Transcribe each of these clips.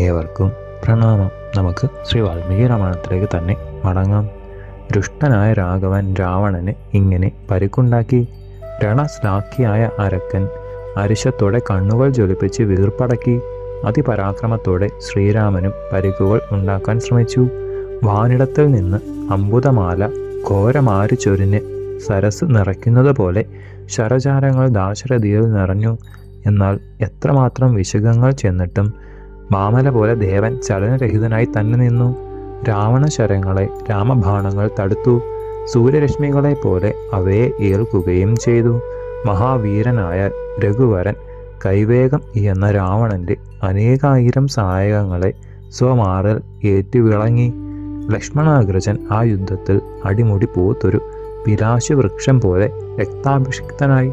ഏവർക്കും പ്രണാമം. നമുക്ക് ശ്രീ വാൽമീകി രാമായണത്തിലേക്ക് തന്നെ മടങ്ങാം. ദുഷ്ടനായ രാഘവൻ രാവണന് ഇങ്ങനെ പരിക്കുണ്ടാക്കി. രണശ്ലാഖിയായ അരക്കൻ അരിശത്തോടെ കണ്ണുകൾ ജ്വലിപ്പിച്ച് വീർപ്പടക്കി അതിപരാക്രമത്തോടെ ശ്രീരാമനും പരിക്കുകൾ ഉണ്ടാക്കാൻ ശ്രമിച്ചു. വാനിടത്തിൽ നിന്ന് അമ്പുതമാല ഘോരമാരി ചൊരിഞ്ഞ് സരസ് നിറയ്ക്കുന്നത് പോലെ ശരചാരങ്ങൾ ദാശരഥിയിൽ നിറഞ്ഞു. എന്നാൽ എത്രമാത്രം വിശകങ്ങൾ ചെന്നിട്ടും മാമല പോലെ ദേവൻ ചലനരഹിതനായി തന്നെ നിന്നു. രാവണശരങ്ങളെ രാമബാണങ്ങൾ തടുത്തു. സൂര്യരശ്മികളെ പോലെ അവയെ ഏൽക്കുകയും ചെയ്തു. മഹാവീരനായ രഘുവരൻ കൈവേഗം എന്ന രാവണന്റെ അനേകായിരം സഹായകങ്ങളെ സ്വമാറിൽ ഏറ്റുവിളങ്ങി. ലക്ഷ്മണാഗ്രജൻ ആ യുദ്ധത്തിൽ അടിമുടി പൂത്തൊരു പിരാശുവൃക്ഷം പോലെ രക്താഭിഷിക്തനായി.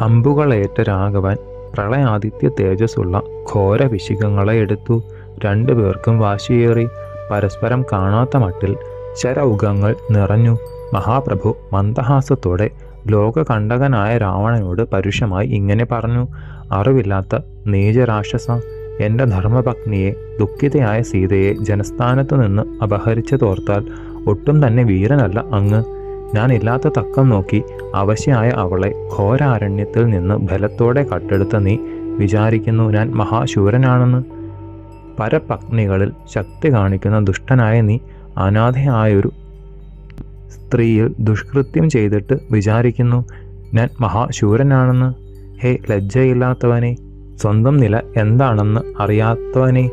അമ്പുകളേറ്റ രാഘവൻ പ്രളയാദിത്യ തേജസ്സുള്ള ഘോര വിശികങ്ങളെ എടുത്തു. രണ്ടുപേർക്കും വാശിയേറി. പരസ്പരം കാണാത്ത മട്ടിൽ ശരൗഖങ്ങൾ നിറഞ്ഞു. മഹാപ്രഭു മന്ദഹാസത്തോടെ ലോകകണ്ടകനായ രാവണനോട് പരുഷമായി ഇങ്ങനെ പറഞ്ഞു. അറിവില്ലാത്ത നീചരാക്ഷസ എന്റെ ധർമ്മപത്നിയെ ദുഃഖിതയായ സീതയെ ജനസ്ഥാനത്തു നിന്ന് അപഹരിച്ചു തോർത്താൽ ഒട്ടും തന്നെ വീരനല്ല അങ്ങ്. ഞാൻ ഇല്ലാത്ത തക്കം നോക്കി അവശ്യായ അവളെ ഘോരാരണ്യത്തിൽ നിന്ന് ബലത്തോടെ കട്ടെടുത്ത നീ വിചാരിക്കുന്നു ഞാൻ മഹാശൂരനാണെന്ന്? പരപത്നികളിൽ ശക്തി കാണിക്കുന്ന ദുഷ്ടനായ നീ അനാഥയായൊരു സ്ത്രീയിൽ ദുഷ്കൃത്യം ചെയ്തിട്ട് വിചാരിക്കുന്നു ഞാൻ മഹാശൂരനാണെന്ന്? ഹേ ലജ്ജയില്ലാത്തവനെ സ്വന്തം നില എന്താണെന്ന് അറിയാത്തവനെ.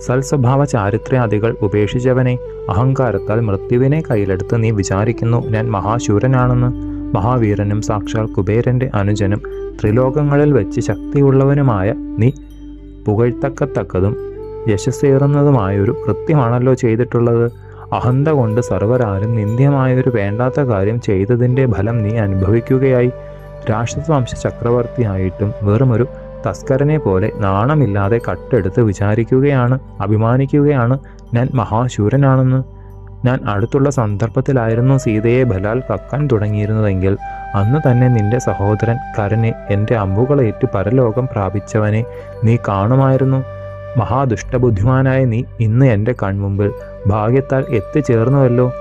സൽസ്വഭാവ ചാരിത്രാദികൾ ഉപേക്ഷിച്ചവനെ അഹങ്കാരത്താൽ മൃത്യുവിനെ കയ്യിലെടുത്ത് നീ വിചാരിക്കുന്നു. ഞാൻ മഹാശൂരനാണെന്ന്. മഹാവീരനും സാക്ഷാൽ കുബേരന്റെ അനുജനും ത്രിലോകങ്ങളിൽ വെച്ച് ശക്തിയുള്ളവനുമായ നീ പുകഴ്ത്തക്കത്തക്കതും യശസ്സേറുന്നതുമായൊരു കൃത്യമാണല്ലോ ചെയ്തിട്ടുള്ളത്. അഹന്ത കൊണ്ട് സർവരാരും നിന്ദ്യമായൊരു വേണ്ടാത്ത കാര്യം ചെയ്തതിന്റെ ഫലം നീ അനുഭവിക്കുകയായി. രാക്ഷസവംശ ചക്രവർത്തിയായിട്ടും വെറുമൊരു തസ്കരനെ പോലെ നാണമില്ലാതെ കട്ടെടുത്ത് വിചാരിക്കുകയാണ് അഭിമാനിക്കുകയാണ് ഞാൻ മഹാശൂരനാണെന്ന്. ഞാൻ അടുത്തുള്ള സന്ദർഭത്തിലായിരുന്നു സീതയെ ബലാൽ കക്കാൻ തുടങ്ങിയിരുന്നതെങ്കിൽ അന്ന് തന്നെ നിന്റെ സഹോദരൻ കരനെ എന്റെ അമ്പുകളേറ്റ് പരലോകം പ്രാപിച്ചവനെ നീ കാണുമായിരുന്നു. മഹാദുഷ്ടബുദ്ധിമാനായ നീ ഇന്ന് എന്റെ കൺമുമ്പിൽ ഭാഗ്യത്താൽ എത്തിച്ചേർന്നുവല്ലോ.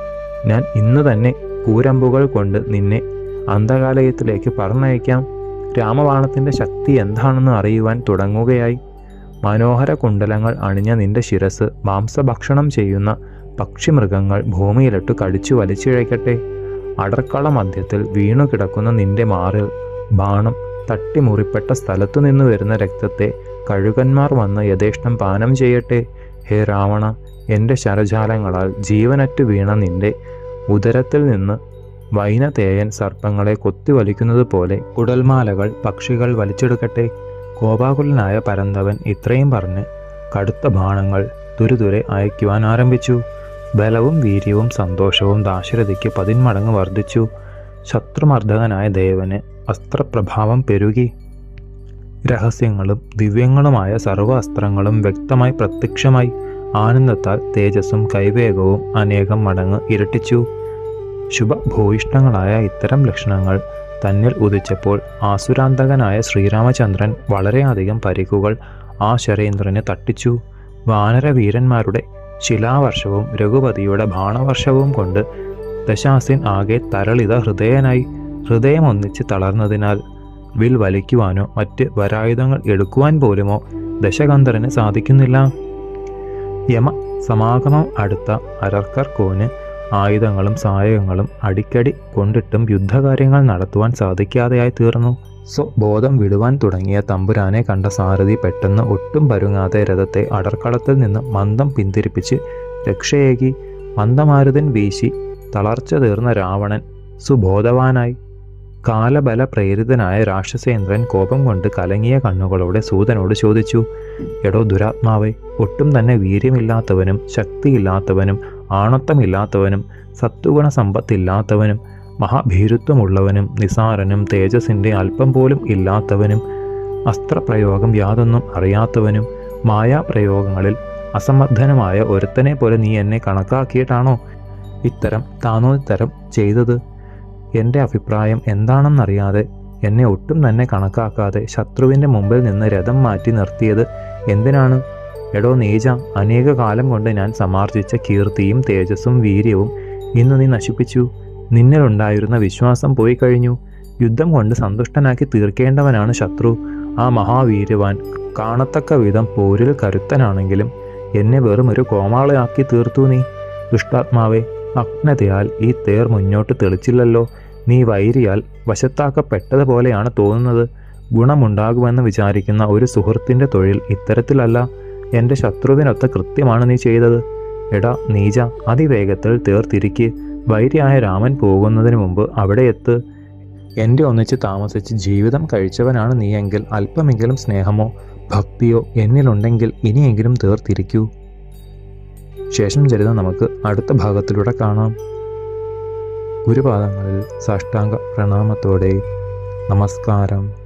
ഞാൻ ഇന്ന് തന്നെ കൂരമ്പുകൾ കൊണ്ട് നിന്നെ അന്ധകാലയത്തിലേക്ക് പറഞ്ഞയക്കാം. രാമബാണത്തിന്റെ ശക്തി എന്താണെന്ന് അറിയുവാൻ തുടങ്ങുകയായി. മനോഹര കുണ്ടലങ്ങൾ അണിഞ്ഞ നിന്റെ ശിരസ് മാംസഭക്ഷണം ചെയ്യുന്ന പക്ഷിമൃഗങ്ങൾ ഭൂമിയിലിട്ട് കടിച്ചു വലിച്ചിഴയ്ക്കട്ടെ. അടർക്കള മധ്യത്തിൽ വീണു കിടക്കുന്ന നിന്റെ മാറിൽ ബാണം തട്ടിമുറിപ്പെട്ട സ്ഥലത്തു നിന്ന് വരുന്ന രക്തത്തെ കഴുകന്മാർ വന്ന് യഥേഷ്ടം പാനം ചെയ്യട്ടെ. ഹേ രാവണ എന്റെ ശരജാലങ്ങളാൽ ജീവനറ്റു വീണ നിന്റെ ഉദരത്തിൽ നിന്ന് വൈനതേയൻ സർപ്പങ്ങളെ കൊത്തിവലിക്കുന്നത് പോലെ കുടൽമാലകൾ പക്ഷികൾ വലിച്ചെടുക്കട്ടെ. കോപാകുലനായ പരന്തവൻ ഇത്രയും പറഞ്ഞ് കടുത്ത ബാണങ്ങൾ തുരുതുരെ അയക്കുവാൻ ആരംഭിച്ചു. ബലവും വീര്യവും സന്തോഷവും ദാശരഥിക്ക് പതിന്മടങ്ങ് വർദ്ധിച്ചു. ശത്രുമർദ്ദകനായ ദേവന് അസ്ത്രപ്രഭാവം പെരുകി. രഹസ്യങ്ങളും ദിവ്യങ്ങളുമായ സർവ അസ്ത്രങ്ങളും വ്യക്തമായി പ്രത്യക്ഷമായി. ആനന്ദത്താൽ തേജസ്സും കൈവേഗവും അനേകം മടങ്ങ് ഇരട്ടിച്ചു. ശുഭഭൂയിഷ്ടങ്ങളായ ഇത്തരം ലക്ഷണങ്ങൾ തന്നിൽ ഉദിച്ചപ്പോൾ ആസുരാന്തകനായ ശ്രീരാമചന്ദ്രൻ വളരെയധികം പരിക്കുകൾ ആ ശരേന്ദ്രന് തട്ടിച്ചു. വാനരവീരന്മാരുടെ ശിലാവർഷവും രഘുപതിയുടെ ബാണവർഷവും കൊണ്ട് ദശാസിൻ ആകെ തരളിത ഹൃദയനായി ഹൃദയമൊന്നിച്ച് തളർന്നതിനാൽ വിൽ വലിക്കുവാനോ മറ്റ് വരായുധങ്ങൾ എടുക്കുവാൻ പോലുമോ ദശകന്ധരന് സാധിക്കുന്നില്ല. യമ സമാഗമം അടുത്ത അരർക്കർ കോന് ആയുധങ്ങളും സായകങ്ങളും അടിക്കടി കൊണ്ടിട്ടും യുദ്ധകാര്യങ്ങൾ നടത്തുവാൻ സാധിക്കാതെയായി തീർന്നു. സ്വബോധം വിടുവാൻ തുടങ്ങിയ തമ്പുരാനെ കണ്ട സാരഥി പെട്ടെന്ന് ഒട്ടും പരുങ്ങാതെ രഥത്തെ അടർക്കളത്തിൽ നിന്ന് മന്ദം പിന്തിരിപ്പിച്ച് രക്ഷയേകി മന്ദമാരുതൻ വീശി തളർച്ച തീർന്ന രാവണൻ സുബോധവാനായി. കാലബല പ്രേരിതനായ രാക്ഷസേന്ദ്രൻ കോപം കൊണ്ട് കലങ്ങിയ കണ്ണുകളോടെ സൂതനോട് ചോദിച്ചു എടോ ദുരാത്മാവേ ഒട്ടും തന്നെ വീര്യമില്ലാത്തവനും ശക്തിയില്ലാത്തവനും ആണത്തമില്ലാത്തവനും സത്വഗുണ സമ്പത്തില്ലാത്തവനും മഹാഭീരുത്വമുള്ളവനും നിസാരനും തേജസ്സിന്റെ അല്പം പോലും ഇല്ലാത്തവനും അസ്ത്രപ്രയോഗം യാതൊന്നും അറിയാത്തവനും മായാപ്രയോഗങ്ങളിൽ അസമർത്ഥനുമായ ഒരുത്തനെ പോലെ നീ എന്നെ കണക്കാക്കിയിട്ടാണോ ഇത്തരം താനോത്തരം ചെയ്തത്? എന്റെ അഭിപ്രായം എന്താണെന്നറിയാതെ എന്നെ ഒട്ടും തന്നെ കണക്കാക്കാതെ ശത്രുവിന്റെ മുമ്പിൽ നിന്ന് രഥം മാറ്റി നിർത്തിയത് എന്തിനാണ്? എടോ നീജ അനേക കാലം കൊണ്ട് ഞാൻ സമാർജിച്ച കീർത്തിയും തേജസ്സും വീര്യവും ഇന്ന് നീ നശിപ്പിച്ചു. നിന്നിലുണ്ടായിരുന്ന വിശ്വാസം പോയി കഴിഞ്ഞു യുദ്ധം കൊണ്ട് സന്തുഷ്ടനാക്കി തീർക്കേണ്ടവനാണ് ശത്രു. ആ മഹാവീര്യവാൻ കാണത്തക്ക വിധം പോരിൽ കരുത്തനാണെങ്കിലും എന്നെ വെറും ഒരു കോമാളയാക്കി തീർത്തു നീ. ദുഷ്ടാത്മാവെ അഗ്നതയാൽ ഈ തേർ മുന്നോട്ട് തെളിച്ചില്ലല്ലോ. നീ വൈരിയാൽ വശത്താക്കപ്പെട്ടതുപോലെയാണ് തോന്നുന്നത്. ഗുണമുണ്ടാകുമെന്ന് വിചാരിക്കുന്ന ഒരു സുഹൃത്തിന്റെ തൊഴിൽ ഇത്തരത്തിലല്ല. എന്റെ ശത്രുവിനൊത്ത കൃത്യമാണ് നീ ചെയ്തത്. എടാ നീജ അതിവേഗത്തിൽ തീർത്തിരിക്ക്. വൈരിയായ രാമൻ പോകുന്നതിന് മുമ്പ് അവിടെ എത്ത്. എന്റെ ഒന്നിച്ച് താമസിച്ച് ജീവിതം കഴിച്ചവനാണ് നീയെങ്കിൽ അല്പമെങ്കിലും സ്നേഹമോ ഭക്തിയോ എന്നിലുണ്ടെങ്കിൽ ഇനിയെങ്കിലും തീർത്തിരിക്കൂ. ശേഷം ചരിതം നമുക്ക് അടുത്ത ഭാഗത്തിലൂടെ കാണാം. ഗുരുപാദങ്ങളിൽ സാഷ്ടാംഗ പ്രണാമത്തോടെ നമസ്കാരം.